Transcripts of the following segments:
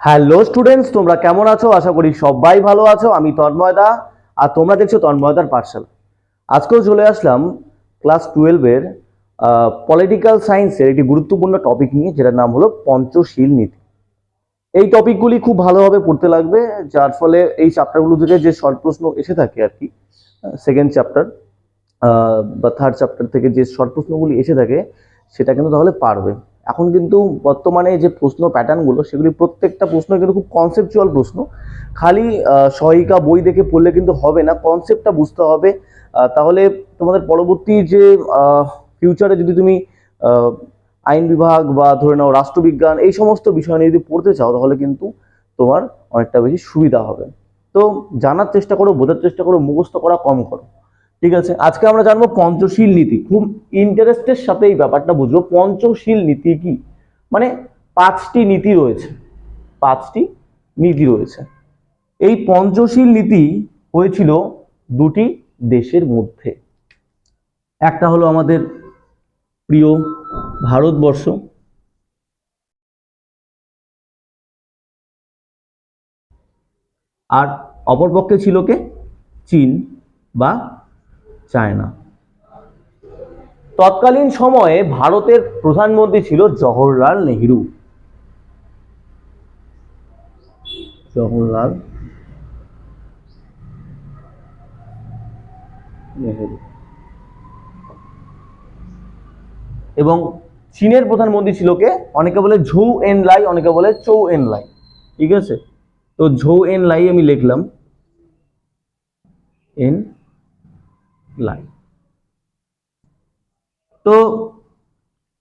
Hello students তোমরা কেমন আছো? আশা করি সবাই ভালো আছো। আমি তন্ময়দা আর তোমরা দেখছ তন্ময়দার পাঠশালা আজকেও চলে আসলাম ক্লাস টুয়েলভের পলিটিক্যাল সায়েন্সের একটি গুরুত্বপূর্ণ টপিক নিয়ে, যেটার নাম হলো পঞ্চশীল নীতি। এই টপিকগুলি খুব ভালোভাবে পড়তে লাগবে, যার ফলে এই চ্যাপ্টারগুলো থেকে যে শর্ট প্রশ্ন এসে থাকে আর কি সেকেন্ড চ্যাপ্টার বা থার্ড চ্যাপ্টার থেকে যে শর্ট প্রশ্নগুলি এসে থাকে, সেটা কিন্তু তাহলে পারবে। এখন কিন্তু বর্তমানে যে প্রশ্ন প্যাটার্নগুলো সেগুলি প্রত্যেকটা প্রশ্ন কিন্তু খুব কনসেপচুয়াল প্রশ্ন। খালি সহায়িকা বই দেখে পড়লে কিন্তু হবে না কনসেপ্টটা বুঝতে হবে। তাহলে তোমাদের পরবর্তী যে ফিউচারে যদি তুমি আইন বিভাগ বা ধরে নাও রাষ্ট্রবিজ্ঞান, এই সমস্ত বিষয় নিয়ে যদি পড়তে চাও, তাহলে কিন্তু তোমার অনেকটা বেশি সুবিধা হবে। তো জানার চেষ্টা করো, বোঝার চেষ্টা করো, মুখস্থ করা কম করো। ঠিক আছে? আজকে আমরা জানব পঞ্চশীল নীতি। খুব ইন্টারেস্টের সাথে এই ব্যাপারটা বুঝব। পঞ্চশীল নীতি কি? মানে পাঁচটি নীতি রয়েছে। পাঁচটি নীতি রয়েছে। এই পঞ্চশীল নীতি হয়েছিল দুটি দেশের মধ্যে। একটা হলো আমাদের প্রিয় ভারতবর্ষ। আর অপরপক্ষে ছিল কে? চীন বা চায়না। তৎকালীন সময়ে ভারতের প্রধানমন্ত্রী ছিল জওহরলাল নেহেরু। জওহরলাল নেহেরু। এবং চীনের প্রধানমন্ত্রী ছিল কে? অনেকে বলে ঝৌ এন লাই, অনেকে বলে চৌ এন লাই। ঠিক আছে? তো ঝৌ এন লাই আমি লিখলাম। এন লাই তো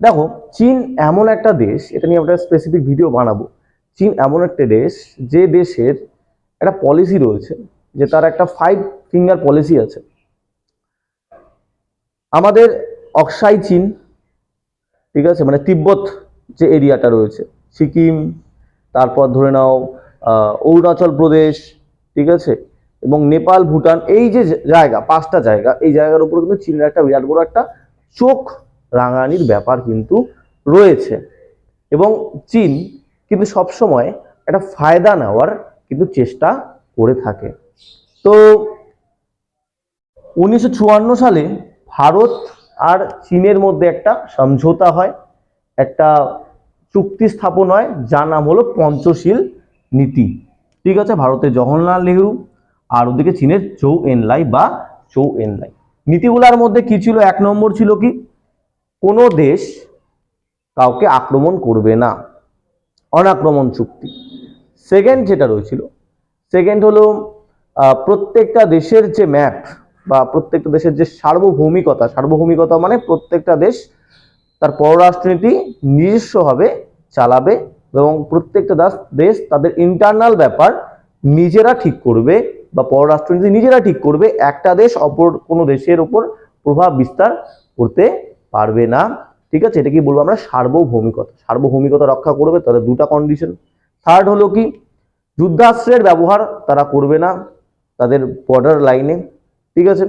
দেখো, চীন এমন একটা দেশ, এটা নিয়ে আমরা স্পেসিফিক ভিডিও বানাবো। চীন এমন একটা দেশ, যে দেশের একটা পলিসি রয়েছে, যে তার একটা ফাইভ ফিঙ্গার পলিসি আছে। আমাদের অক্সাই চীন, ঠিক আছে? মানে তিব্বত যে এরিয়াটা রয়েছে, সিকিম, তারপর ধরে নাও অরুণাচল প্রদেশ, ঠিক আছে? এবং নেপাল, ভুটান, এই যে জায়গা, পাঁচটা জায়গা, এই জায়গার উপর কিন্তু চীনের একটা বিরাট বড় একটা চোখ রাঙানির ব্যাপার কিন্তু রয়েছে। এবং চীন কিন্তু সবসময় একটা ফায়দা নেওয়ার কিন্তু চেষ্টা করে থাকে। তো উনিশশো চুয়ান্ন সালে ভারত আর চীনের মধ্যে একটা সমঝোতা হয়, একটা চুক্তি স্থাপন হয়, যার নাম হলো পঞ্চশীল নীতি। ঠিক আছে, ভারতের জওহরলাল নেহরু আর ওদিকে চীনের চৌ এনলাই বা চৌ এন এনলাই নীতিগুলোর মধ্যে কি ছিল? এক নম্বর ছিল কি? কোনো দেশ কাউকে আক্রমণ করবে না। অনাক্রমণ চুক্তি। সেকেন্ড যেটা রয়েছিল সেকেন্ড হলো প্রত্যেকটা দেশের যে ম্যাপ বা প্রত্যেকটা দেশের যে সার্বভৌমিকতা সার্বভৌমিকতা মানে প্রত্যেকটা দেশ তার পররাষ্ট্রনীতি নিজস্বভাবে চালাবে এবং প্রত্যেকটা দেশ তাদের ইন্টারনাল ব্যাপার নিজেরা ঠিক করবে। বা পররাষ্ট্রনীতি নিজেরা ঠিক করবে, একটা দেশ অপর কোনো দেশের উপর প্রভাব বিস্তার করতে পারবে না। ঠিক আছে? এটা কি বলব আমরা? সার্বভৌমিকতা। সার্বভৌমিকতা রক্ষা করবে, তাদের দুটা কন্ডিশন থার্ড হলো কি? যুদ্ধাস্ত্রের ব্যবহার তারা করবে না তাদের বর্ডার লাইনে ঠিক আছে?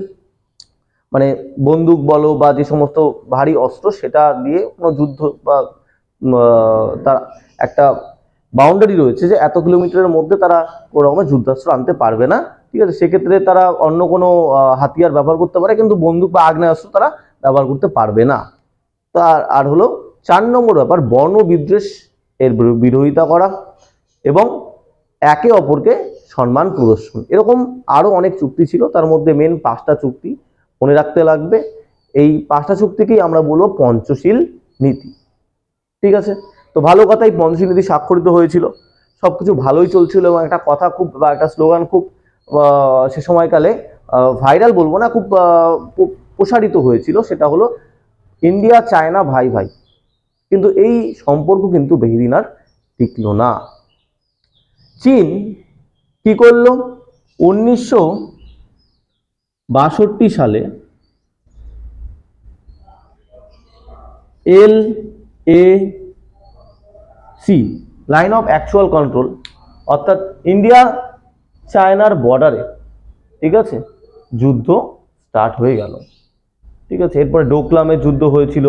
মানে বন্দুক বলো বা যে সমস্ত ভারী অস্ত্র, সেটা দিয়ে কোনো যুদ্ধ বা তার একটা বাউন্ডারি রয়েছে যে এত কিলোমিটারের মধ্যে তারা কোনো রকমের যুদ্ধাস্ত্র আনতে পারবে না। ঠিক আছে, সেক্ষেত্রে তারা অন্য কোনো হাতিয়ার ব্যবহার করতে পারে, কিন্তু বন্দুক বা আগ্নেয়াস্ত্র তারা ব্যবহার করতে পারবে না। তার আর হলো চার নম্বর ব্যাপার বর্ণ বিদ্বেষ এর বিরোধিতা করা এবং একে অপরকে সম্মান প্রদর্শন। এরকম আরও অনেক চুক্তি ছিল, তার মধ্যে মেন পাঁচটা চুক্তি মনে রাখতে লাগবে। এই পাঁচটা চুক্তিকেই আমরা বলব পঞ্চশীল নীতি। ঠিক আছে? তো ভালো কথাই পঞ্চশীল নীতি স্বাক্ষরিত হয়েছিল। সব কিছু ভালোই চলছিল এবং একটা কথা খুব বা একটা স্লোগান খুব সে সময়কালে ভাইরাল বলব না, খুব প্রসারিত হয়েছিল, সেটা হলো ইন্ডিয়া চায়না ভাই ভাই। কিন্তু এই সম্পর্ক কিন্তু বেশিদিন আর টিকলো না। চীন কি করল? উনিশশো বাষট্টি সালে L A C, line of actual control, অর্থাৎ ইন্ডিয়া চায়নার বর্ডারে, ঠিক আছে? যুদ্ধ স্টার্ট হয়ে গেল। ঠিক আছে? এরপরে ডোকলামে যুদ্ধ হয়েছিল,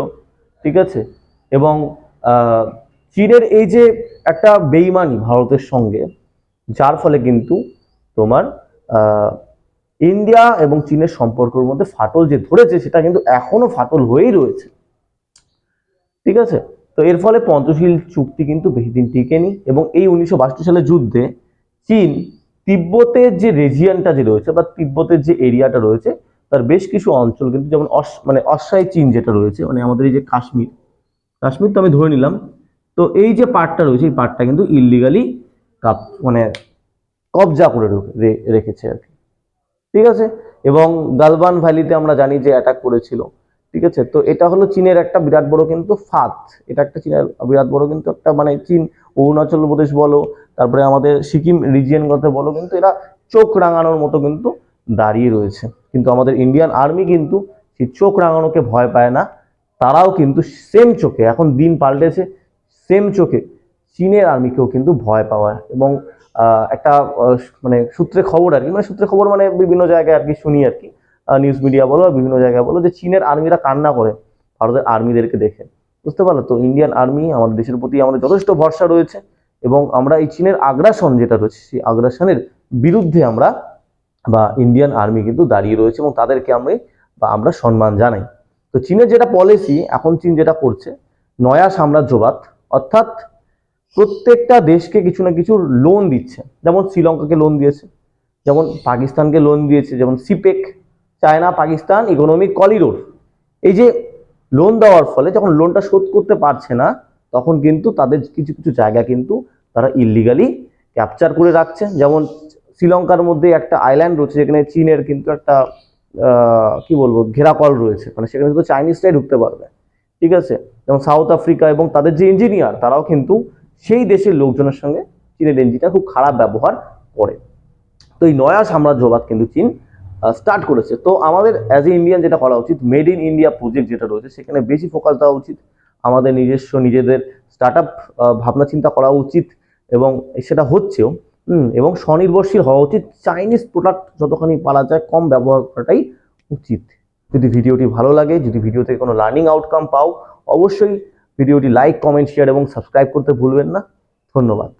ঠিক আছে? এবং চীনের এই যে একটা বেইমানি ভারতের সঙ্গে, যার ফলে কিন্তু তোমার ইন্ডিয়া এবং চীনের সম্পর্কের মধ্যে ফাটল যে ধরেছে, সেটা কিন্তু এখনও ফাটল হয়েই রয়েছে। ঠিক আছে? তো এর ফলে পঞ্চশীল চুক্তি কিন্তু বেশি দিন টিকেনি এবং এই উনিশশো বাষট্টি সালের যুদ্ধে চীন তিব্বতের যে রেজিয়ানটা যে রয়েছে বা তিব্বতের যে এরিয়াটা রয়েছে, তার বেশ কিছু অঞ্চল কিন্তু যেমন অস মানে অস্থায়ী চীন যেটা রয়েছে মানে আমাদের এই যে কাশ্মীর কাশ্মীর তো আমি ধরে নিলাম। তো এই যে পার্টটা রয়েছে, এই পার্টটা কিন্তু ইলিগালি কাপ মানে কবজা করে রেখেছে আর কি। ঠিক আছে? এবং গালবান ভ্যালিতে আমরা জানি যে অ্যাটাক করেছিল। ঠিক আছে? তো এটা হলো চীনের একটা বিরাট বড় কিন্তু ফাঁদ। এটা একটা চীনের বিরাট বড় কিন্তু একটা মানে চীন, অরুণাচল প্রদেশ বলো, তারপরে আমাদের সিকিম রিজিয়নগুলোতে বলো, কিন্তু এরা চোখ রাঙানোর মতো কিন্তু দাঁড়িয়ে রয়েছে। কিন্তু আমাদের ইন্ডিয়ান আর্মি কিন্তু সেই চোখ রাঙানোকে ভয় পায় না। তারাও কিন্তু সেম চোখে, এখন দিন পাল্টেছে সেম চোখে চীনের আর্মিকেও কিন্তু ভয় পাওয়া। এবং একটা মানে সূত্রে খবর আর কি মানে সূত্রে খবর মানে বিভিন্ন জায়গায় আর কি শুনি আর কি। নিউজ মিডিয়া বলো বিভিন্ন জায়গায় বলো যে চীনের আর্মিরা কান্না করে, ভারতের আর্মিদেরকে দেখে। বুঝতে পারল তো ইন্ডিয়ান আর্মি আমাদের দেশের প্রতি আমাদের যথেষ্ট ভরসা রয়েছে এবং আমরা এই চীনের আগ্রাসন যেটা রয়েছে, সেই আগ্রাসনের বিরুদ্ধে আমরা বা ইন্ডিয়ান আর্মি কিন্তু দাঁড়িয়ে রয়েছে এবং তাদেরকে আমরা বা আমরা সম্মান জানাই। তো চীনের যেটা পলিসি এখন চীন যেটা করছে, নয়া সাম্রাজ্যবাদ, অর্থাৎ প্রত্যেকটা দেশকে কিছু না কিছু লোন দিচ্ছে। যেমন শ্রীলঙ্কাকে লোন দিয়েছে, যেমন পাকিস্তানকে লোন দিয়েছে, যেমন CPEC China, Pakistan economic corridor এই যে লোন দেওয়ার ফলে যখন লোনটা শোধ করতে পারছে না, তখন কিন্তু তাদের কিছু কিছু জায়গা কিন্তু তারা ইলিগালি ক্যাপচার করে রাখছে। যেমন শ্রীলঙ্কার মধ্যে একটা আইল্যান্ড রয়েছে, যেখানে চীনের কিন্তু একটা কি বলব, ঘেরাকল রয়েছে। মানে সেখানে কিন্তু চাইনিজটাই ঢুকতে পারবে। ঠিক আছে? যেমন সাউথ আফ্রিকা এবং তাদের যে ইঞ্জিনিয়ার তারাও কিন্তু সেই দেশের লোকজনের সঙ্গে চীনের ইঞ্জিনিয়ার খুব খারাপ ব্যবহার করে। তো এই নয়া সাম্রাজ্যবাদ কিন্তু চীন স্টার্ট করেছে। তো আমাদের অ্যাজ এ ইন্ডিয়ান যেটা করা উচিত মেড ইন ইন্ডিয়া প্রজেক্ট যেটা রয়েছে, সেখানে বেশি ফোকাস দেওয়া উচিত। আমাদের নিজস্ব নিজেদের স্টার্ট আপ ভাবনা চিন্তা করা উচিত এবং সেটা হচ্ছেও এবং স্বনির্ভরশীল হওয়া উচিত। চাইনিজ প্রোডাক্ট যতখানি পারা যায়, কম ব্যবহার করাটাই উচিত। যদি ভিডিওটি ভালো লাগে, যদি ভিডিও থেকে কোনো লার্নিং আউটকাম পাও, অবশ্যই ভিডিওটি লাইক কমেন্ট শেয়ার এবং সাবস্ক্রাইব করতে ভুলবেন না। ধন্যবাদ।